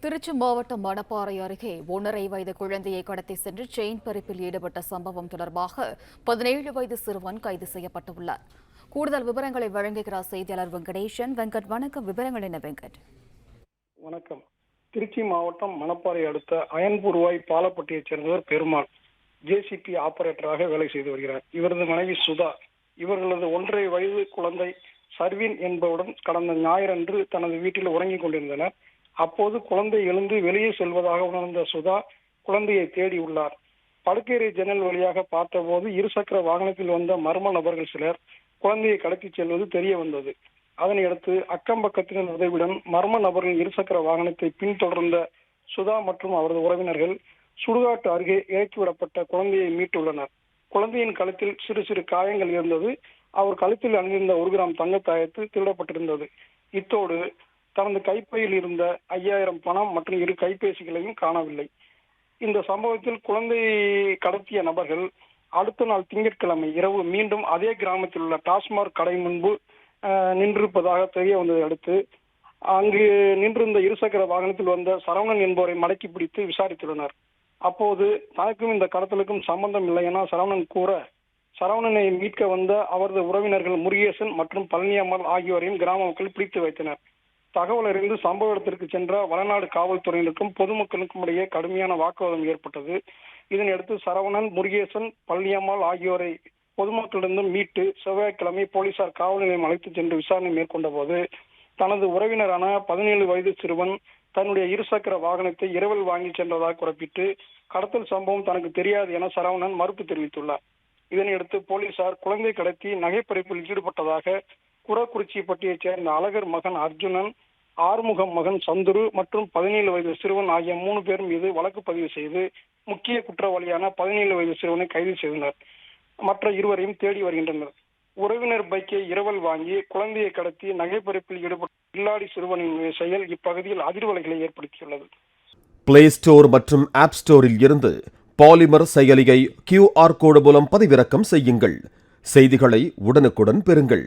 திருச்சி மாவட்டம் மணப்பாறை அருகே ஒன்றரை வயது குழந்தையை கடத்தி சென்று செயின் பறிப்பில் ஈடுபட்ட சம்பவம் தொடர்பாக பதினேழு வயது சிறுவன் கைது செய்யப்பட்டுள்ளார். கூடுதல் விவரங்களை வழங்குகிறார் செய்தியாளர் வெங்கடேஷன் வெங்கட் வணக்கம். விவரங்கள் என்ன வெங்கட்? வணக்கம். திருச்சி மாவட்டம் மணப்பாறை அடுத்த அயன்புருவாய் பாலப்பட்டியைச் சேர்ந்தவர் பெருமாள். ஜேசிபி ஆபரேட்டராக வேலை செய்து வருகிறார். இவரது மனைவி சுதா. இவர்களது ஒன்றரை வயது குழந்தை சர்வின் என்பவுடன் கடந்த ஞாயிறன்று தனது வீட்டில் உறங்கிக் கொண்டிருந்தனர். அப்போது குழந்தை எழுந்து வெளியே செல்வதாக உணர்ந்த சுதா குழந்தையை தேடியுள்ளார் படுக்கையறை ஜன்னல் வழியாக பார்த்தபோது இருசக்கர வாகனத்தில் வந்த மர்ம நபர்கள் சிலர் குழந்தையை கடத்திச் செல்வது தெரிய வந்தது. அதனையடுத்து அக்கம் பக்கத்தினர் உதவியுடன் மர்ம நபர்கள் இருசக்கர வாகனத்தை பின்தொடர்ந்த சுதா மற்றும் அவரது உறவினர்கள் சுடுகாட்டு அருகே இறக்கிவிடப்பட்ட குழந்தையை மீட்டுள்ளனர். குழந்தையின் கழுத்தில் சிறு சிறு காயங்கள் இருந்தது. அவர் கழுத்தில் அணிந்திருந்த ஒரு கிராம் தங்கத்தாயத்து திருடப்பட்டிருந்தது. இத்தோடு தனது கைப்பையில் இருந்த ஐயாயிரம் பணம் மற்றும் இரு கைபேசிகளையும் காணவில்லை. இந்த சம்பவத்தில் குழந்தையை கடத்திய நபர்கள் அடுத்த நாள் திங்கட்கிழமை இரவு மீண்டும் அதே கிராமத்தில் உள்ள டாஸ்மாக் கடை முன்பு நின்றிருப்பதாக தெரிய வந்ததை அடுத்து அங்கு நின்றிருந்த இருசக்கர வாகனத்தில் வந்த சரவணன் என்பவரை மடக்கி பிடித்து விசாரித்துள்ளனர். அப்போது தனக்கும் இந்த கடத்தலுக்கும் சம்பந்தம் இல்லை என சரவணன் கூற சரவணனை மீட்க வந்த அவரது உறவினர்கள் முருகேசன் மற்றும் பழனியம்மாள் ஆகியோரையும் கிராம மக்கள் பிடித்து வைத்தனர். தகவல் அறிந்து சம்பவ இடத்திற்கு சென்ற வளநாடு காவல்துறையினருக்கும் பொதுமக்களுக்கும் இடையே கடுமையான வாக்குவாதம் ஏற்பட்டது. இதனையடுத்து சரவணன் முருகேசன் பள்ளியம்மாள் ஆகியோரை பொதுமக்களிடம் மீட்டு செவ்வாய்க்கிழமை போலீசார் காவல் நிலையம் அழைத்துச் சென்று விசாரணை மேற்கொண்ட போது தனது உறவினரான பதினேழு வயது சிறுவன் தன்னுடைய இருசக்கர வாகனத்தை இரவில் வாங்கி சென்றதாக குறிப்பிட்டு கடத்தல் சம்பவம் தனக்கு தெரியாது என சரவணன் மறுப்பு தெரிவித்துள்ளார். இதனையடுத்து போலீசார் குழந்தை கடத்தி நகைப்பறிப்பில் ஈடுபட்டதாக குரக்குறிச்சிப்பட்டியைச் சேர்ந்த அழகர் மகன் அர்ஜுனன் ஆறுமுகம் மகன் சந்துரு மற்றும் பதினேழு வயது சிறுவன் ஆகிய மூணு பேர் மீது வழக்கு பதிவு செய்து முக்கிய குற்றவாளியான பதினேழு வயது சிறுவனை கைது செய்தனர். மற்ற இருவரையும் தேடி வருகின்றனர். உறவினர் பைக்கை இரவல் வாங்கி குழந்தையை கடத்தி நகைப்பறிப்பில் ஈடுபட்ட இல்லாடி சிறுவனின் செயல் இப்பகுதியில் அதிர்வலைகளை ஏற்படுத்தியுள்ளது. பிளே ஸ்டோர் மற்றும் ஆப் ஸ்டோரில் இருந்து பாலிமர் செயலியை கியூஆர் கோடு மூலம் பதிவிறக்கம் செய்யுங்கள். செய்திகளை உடனுக்குடன் பெறுங்கள்.